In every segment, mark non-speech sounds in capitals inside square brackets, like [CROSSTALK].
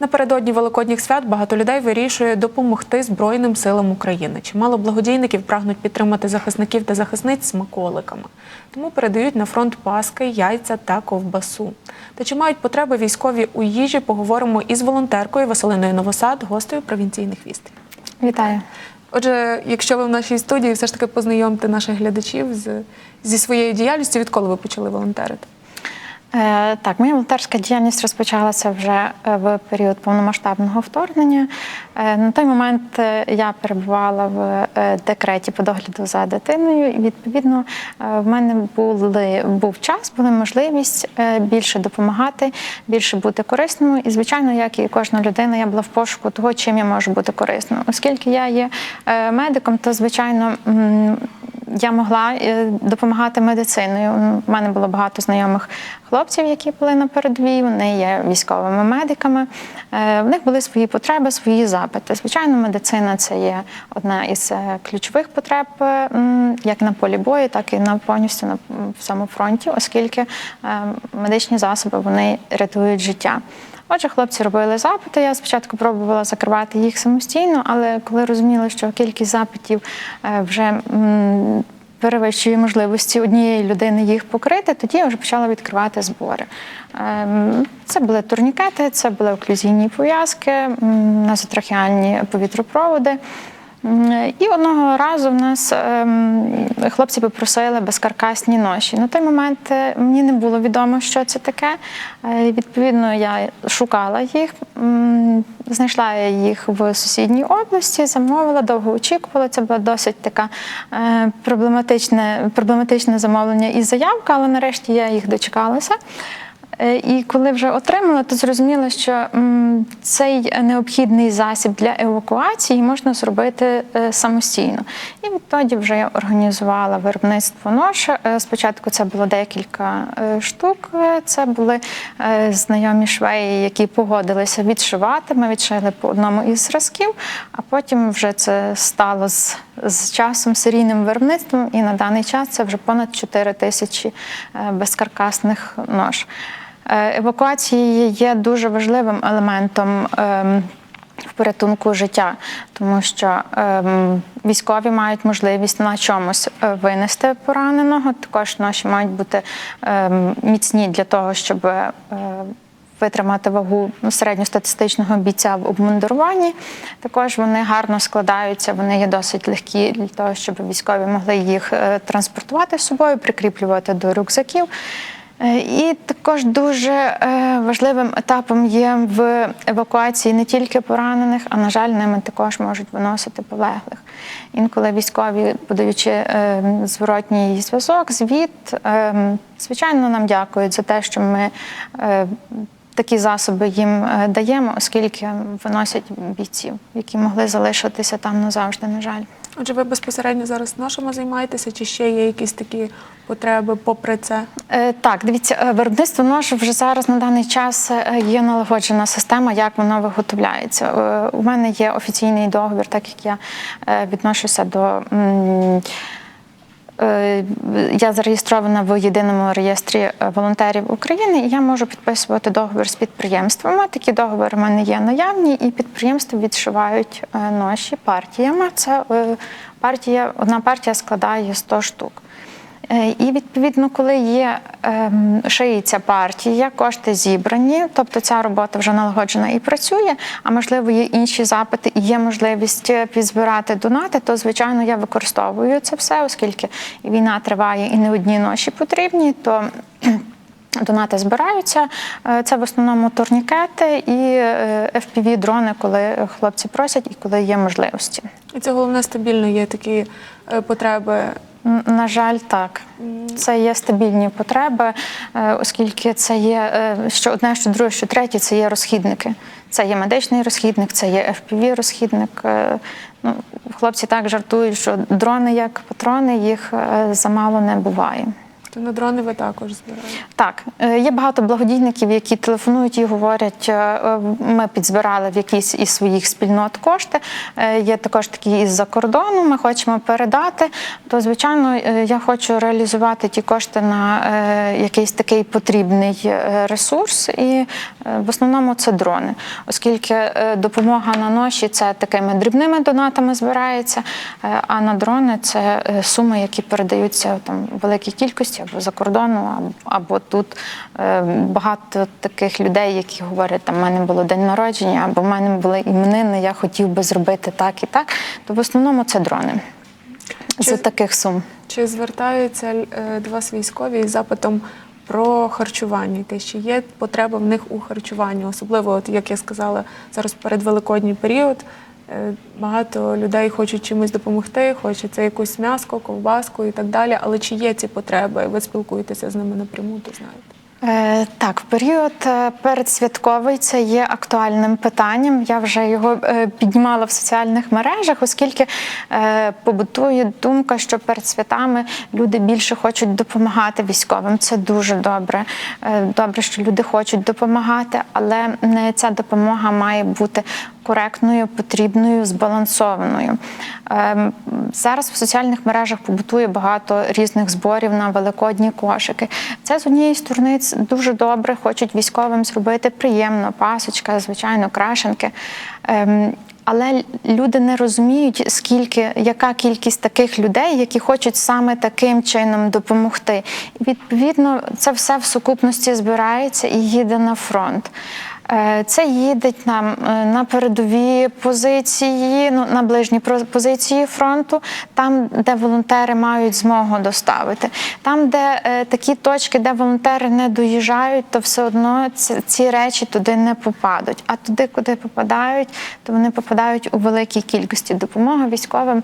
Напередодні великодніх свят багато людей вирішує допомогти Збройним силам України. Чимало благодійників прагнуть підтримати захисників та захисниць смаколиками. Тому передають на фронт паски, яйця та ковбасу. Та чи мають потреби військові у їжі? Поговоримо із волонтеркою Василиною Новосад, гостею провінційних вістей. Вітаю. Отже, якщо ви в нашій студії, все ж таки познайомте наших глядачів з, зі своєю діяльністю, відколи ви почали волонтерити? Е, Так, моя волонтерська діяльність розпочалася вже е, в період повномасштабного вторгнення. Е, На той момент я перебувала в декреті по догляду за дитиною, і відповідно в мене були був час, була можливість більше допомагати, більше бути корисною. І звичайно, як і кожна людина, я була в пошуку того, чим я можу бути корисною. Оскільки я є медиком, то звичайно. Я могла е, допомагати медициною. У мене було багато знайомих хлопців, які були на передовій. Вони є військовими медиками. Е, В них були свої потреби, свої запити. Звичайно, медицина це є одна із е, ключових потреб, як на полі бою, так і на повністю на всьому фронті, оскільки медичні засоби вони рятують життя. Отже, хлопці робили запити. Я спочатку пробувала закривати їх самостійно, але коли розуміла, що кількість запитів е, вже перевищує можливості однієї людини їх покрити, тоді я вже почала відкривати збори. Ем, Це були турнікети, це були оклюзійні пов'язки, назотрахіальні повітропроводи. М, І одного разу в нас ем, хлопці попросили безкаркасні ноші. На той момент е, мені не було відомо, що це таке. Е, Відповідно, я шукала їх, знайшла я їх в сусідній області, замовила, довго очікувала. Це було досить така е, проблематичне, проблематичне замовлення і заявка, але нарешті я їх дочекалася. Е, І коли вже отримала, то зрозуміла, що цей необхідний засіб для евакуації можна зробити е, самостійно. І відтоді вже я організувала виробництво нож. Е, Спочатку це було декілька штук. Це були знайомі швеї, які погодилися відшивати. Ми відшили по одному із зразків, а потім вже це стало з, з часом серійним виробництвом. І на даний час це вже понад 4 тисячі безкаркасних нож. Е, Евакуація є дуже важливим елементом. ем, В порятунку життя, тому що ем, військові мають можливість на чомусь е, винести пораненого. Також наші мають бути ем, міцні для того, щоб е, витримати вагу середньостатистичного бійця в обмундируванні. Також вони гарно складаються, вони є досить легкі для того, щоб військові могли їх е, транспортувати з собою, прикріплювати до рюкзаків. Е, І також дуже е, важливим етапом є в евакуації не тільки поранених, а на жаль, ними також можуть виносити полеглих. Інколи військові, подаючи е, зворотній зв'язок, звіт, звичайно, нам дякують за те, що ми. Такі засоби їм даємо, оскільки виносять бійців, які могли залишитися там назавжди, на жаль. Отже, ви безпосередньо зараз ношами займаєтеся, чи ще є якісь такі потреби попри це? Е, Так, дивіться, е, виробництво нож вже зараз на даний час е, є налагоджена система, як воно виготовляється. Е, У мене є офіційний договір, так як я відношуся до. м, Я зареєстрована в єдиному реєстрі е, волонтерів України, і я можу підписувати договір з підприємствами. Такі договори в мене є наявні, і підприємства відшивають наші ноші партіями. Це е, партія, одна партія складає 100 штук. Е, І відповідно, коли є ем, шиється партія, кошти зібрані, тобто ця робота вже налагоджена і працює, а можливо є інші запити і є можливість е, підзбирати донати, то звичайно я використовую це все, оскільки війна триває і не одні ноші потрібні, то [CLEARS THROAT] Донати збираються. Е, Це в основному турнікети і е, FPV-дрони, коли хлопці просять і коли є можливості. І це головне стабільно є такі потреби. На жаль, так. Це є стабільні потреби, е, оскільки це є е, що одне, що друге, що третє, це є розхідники. Це є медичний розхідник, це є FPV-розхідник. Е, Ну, хлопці так жартують, що дрони як патрони, їх замало не буває. То на дрони ви також збираєте. Так, е, є багато благодійників, які телефонують і говорять, е, е, ми підзбирали в якісь із своїх спільнот кошти. Є також такі із-за кордону, ми хочемо передати. То, звичайно, я хочу реалізувати ті кошти на якийсь такий потрібний ресурс, і в основному це дрони, оскільки допомога на ноші це такими дрібними донатами збирається, а на дрони це суми, які передаються там в великій кількості або за кордону, або, тут Е, багато таких людей, які говорять, там в мене було день народження, або в мене були іменини, я хотів би зробити так і так. То в основному це дрони Чи- з таких сум. Чи звертаються е, до вас військові із запитом про харчування? Те, чи є потреба в них у харчуванні? Особливо, от як я сказала, зараз передвеликодній період. Е, Багато людей хочуть чимось допомогти, хочеться якусь м'яско, ковбаску і так далі. Але чи є ці потреби? Ви спілкуєтеся з ними напряму, то знаєте? Е, Так, період е, передсвятковий це є актуальним питанням. Я вже його піднімала в соціальних мережах, оскільки побутує думка, що перед святами люди більше хочуть допомагати військовим. Це дуже добре. Добре, що люди хочуть допомагати, але ця допомога має бути коректною, потрібною, збалансованою. Ем, Зараз в соціальних мережах побутує багато різних зборів на великодні кошики. Це з однієї сторони дуже добре, хочуть військовим зробити приємно, пасочка, звичайно, крашенки. Ем, Але люди не розуміють, скільки, яка кількість таких людей, які хочуть саме таким чином допомогти. Відповідно це все в сукупності збирається і їде на фронт. Е, Це їдеть нам е, на передові позиції, ну на ближні позиції фронту, там, де волонтери мають змогу доставити. Там, де е, такі точки, де волонтери не доїжджають, то все одно ці, речі туди не попадуть. А туди, куди попадають, то вони попадають у великій кількості. Допомога військовим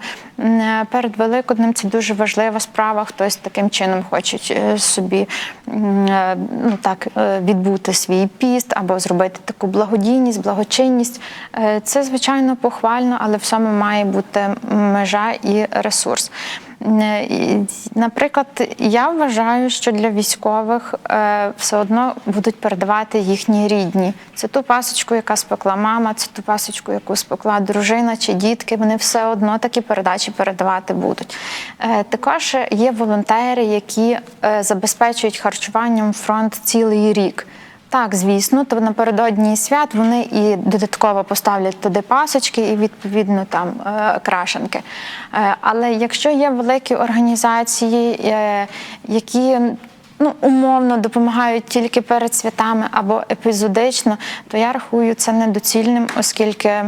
перед Великоднем це дуже важлива справа. Хтось таким чином хоче собі ну, так, відбути свій піст або зробити таку благодійність, благочинність. Е, Це звичайно похвально, але всьому має бути межа і ресурс. Е, Наприклад, я вважаю, що для військових е, все одно будуть передавати їхні рідні. Це ту пасочку, яка спекла мама, це ту пасочку, яку спекла дружина чи дітки. Вони все одно такі передачі передавати будуть. Також є волонтери, які забезпечують харчуванням фронт цілий рік. Так, звісно, то напередодні свят вони і додатково поставлять туди пасочки і відповідно там е, крашенки. Е, Але якщо є великі організації, е, які ну, умовно допомагають тільки перед святами або епізодично, то я рахую це недоцільним, оскільки.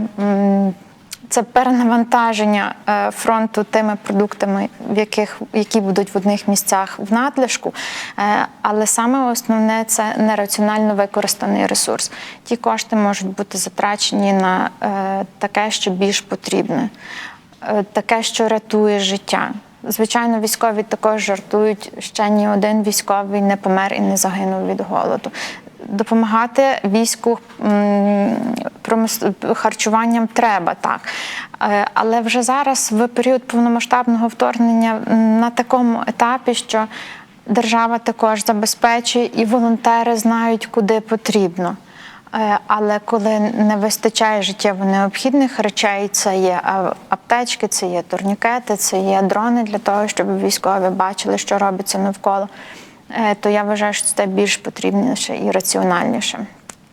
Це перенавантаження е, фронту тими продуктами, в яких які будуть в одних місцях в надлишку. Е, Але саме основне це нераціонально використаний ресурс. Ті кошти можуть бути затрачені на е, таке, що більш потрібне, таке, що рятує життя. Звичайно, військові також жартують, ще ні один військовий не помер і не загинув від голоду. Допомагати війську харчуванням треба так. Е, Але вже зараз, в період повномасштабного вторгнення, на такому етапі, що держава також забезпечує і волонтери знають, куди потрібно. Е, Але коли не вистачає життєво необхідних речей, це є аптечки, це є турнікети, це є дрони для того, щоб військові бачили, що робиться навколо, то я вважаю, що це більш потрібніше і раціональніше.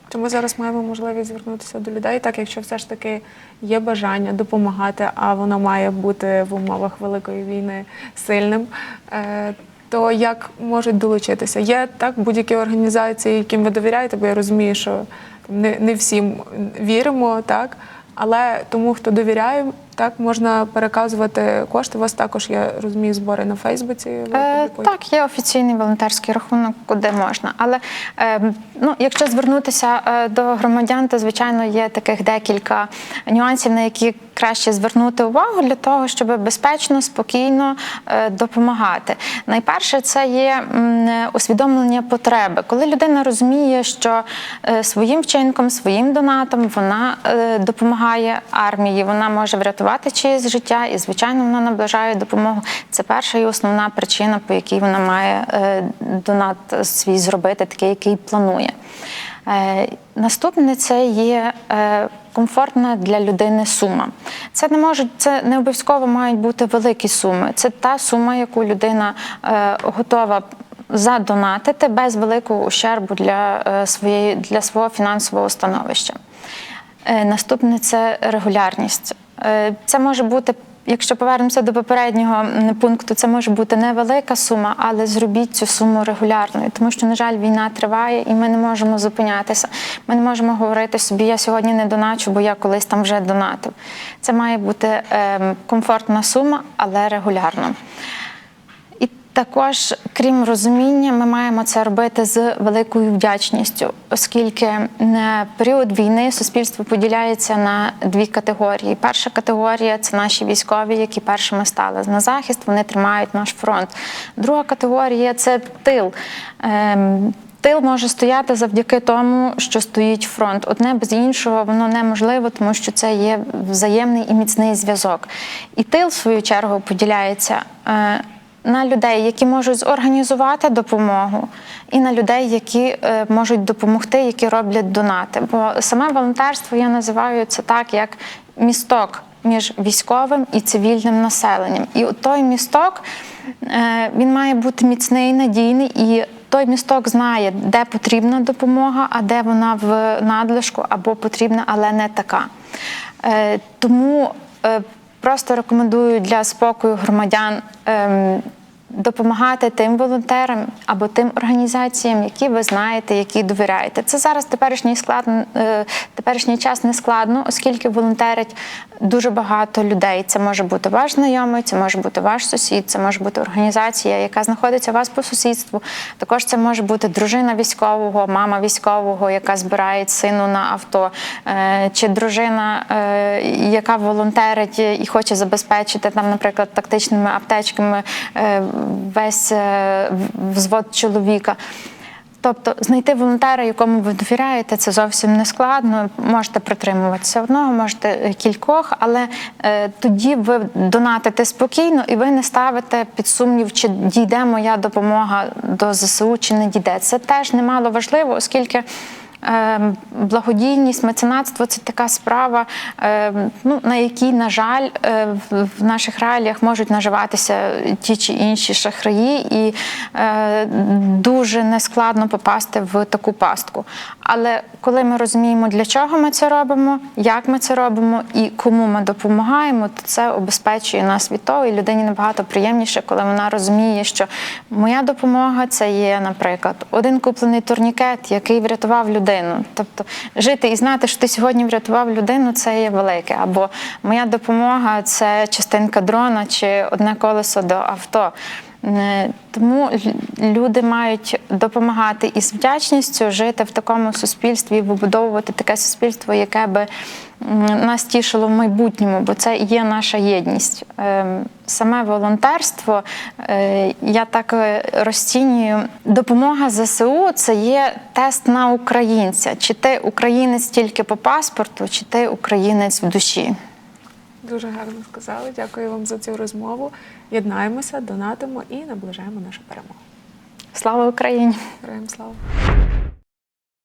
Тому зараз маємо можливість звернутися до людей, так якщо все ж таки є бажання допомагати, а воно має бути в умовах великої війни сильним. е, То як можуть долучитися? Є так будь-які організації, яким ви довіряєте, бо я розумію, що не, не всім віримо, так. Але тому, хто довіряє, так можна переказувати кошти. У вас також я розумію збори на Фейсбуці. Е, так, є офіційний волонтерський рахунок, куди можна. Але е, ну, якщо звернутися е, до громадян, то звичайно є таких декілька нюансів, на які краще звернути увагу для того, щоб безпечно, спокійно е, допомагати. Найперше, це є усвідомлення потреби. Коли людина розуміє, що е, своїм вчинком, своїм донатом вона е, допомагає армії, вона може врятувати чиєсь життя, і звичайно, вона наближає допомогу. Це перша і основна причина, по якій вона має донат свій зробити, такий, який планує. Е, Наступне це є е, комфортна для людини сума. Це не можуть, це не обов'язково мають бути великі суми. Це та сума, яку людина е, готова задонатити без великого ущербу для своєї для свого фінансового становища. Наступне це регулярність. Це може бути, якщо повернемося до попереднього пункту, це може бути невелика сума, але зробіть цю суму регулярною, тому що, на жаль, війна триває, і ми не можемо зупинятися. Ми не можемо говорити собі, я сьогодні не доначу, бо я колись там вже донатив. Це має бути ем, комфортна сума, але регулярно. Також, крім розуміння, ми маємо це робити з великою вдячністю, оскільки на період війни суспільство поділяється на дві категорії. Перша категорія це наші військові, які першими стали на захист, вони тримають наш фронт. Друга категорія це тил. Ем, Тил може стояти завдяки тому, що стоїть фронт. Одне без іншого воно неможливо, тому що це є взаємний і міцний зв'язок. І тил, в свою чергу, поділяється е, на людей, які можуть зорганізувати допомогу, і на людей, які е, можуть допомогти, які роблять донати. Бо саме волонтерство я називаю це так, як місток між військовим і цивільним населенням. І той місток е, він має бути міцний, надійний і. Той місток знає, де потрібна допомога, а де вона в надлишку або потрібна, але не така. Е, Тому просто рекомендую для спокою громадян ем, допомагати тим волонтерам або тим організаціям, які ви знаєте, які довіряєте. Це зараз теперішній склад, е, теперішній час не складно, оскільки волонтерять дуже багато людей. Це може бути ваш знайомий, це може бути ваш сусід, це може бути організація, яка знаходиться у вас по сусідству. Також це може бути дружина військового, мама військового, яка збирає сину на авто, е, чи дружина, е, яка волонтерить і хоче забезпечити там, наприклад, тактичними аптечками весь е, взвод чоловіка. Тобто знайти волонтера, якому ви довіряєте, це зовсім не складно. Можете притримуватися одного, можете кількох, але е, тоді ви донатите спокійно і ви не ставите під сумнів, чи дійде моя допомога до ЗСУ, чи не дійде. Це теж немало важливо, оскільки. Е, Благодійність, меценатство це така справа, е, ну, на якій, на жаль, е, в- наших реаліях можуть наживатися ті чи інші шахраї, і е, дуже нескладно попасти в таку пастку. Але коли ми розуміємо, для чого ми це робимо, як ми це робимо і кому ми допомагаємо, то це обезпечує нас від того, і людині набагато приємніше, коли вона розуміє, що моя допомога це є, наприклад, один куплений турнікет, який врятував людину. Тобто жити і знати, що ти сьогодні врятував людину, це є велике. Або моя допомога це частинка дрона чи одне колесо до авто. Тому люди мають допомагати із вдячністю жити в такому суспільстві, вибудовувати таке суспільство, яке би нас тішило в майбутньому, бо це є наша єдність. Ем, Саме волонтерство, е, я так е, розцінюю, допомога ЗСУ це є тест на українця. Чи ти українець тільки по паспорту, чи ти українець в душі. Дуже гарно сказали. Дякую вам за цю розмову. Єднаємося, донатимо і наближаємо нашу перемогу. Слава Україні! Героям слава!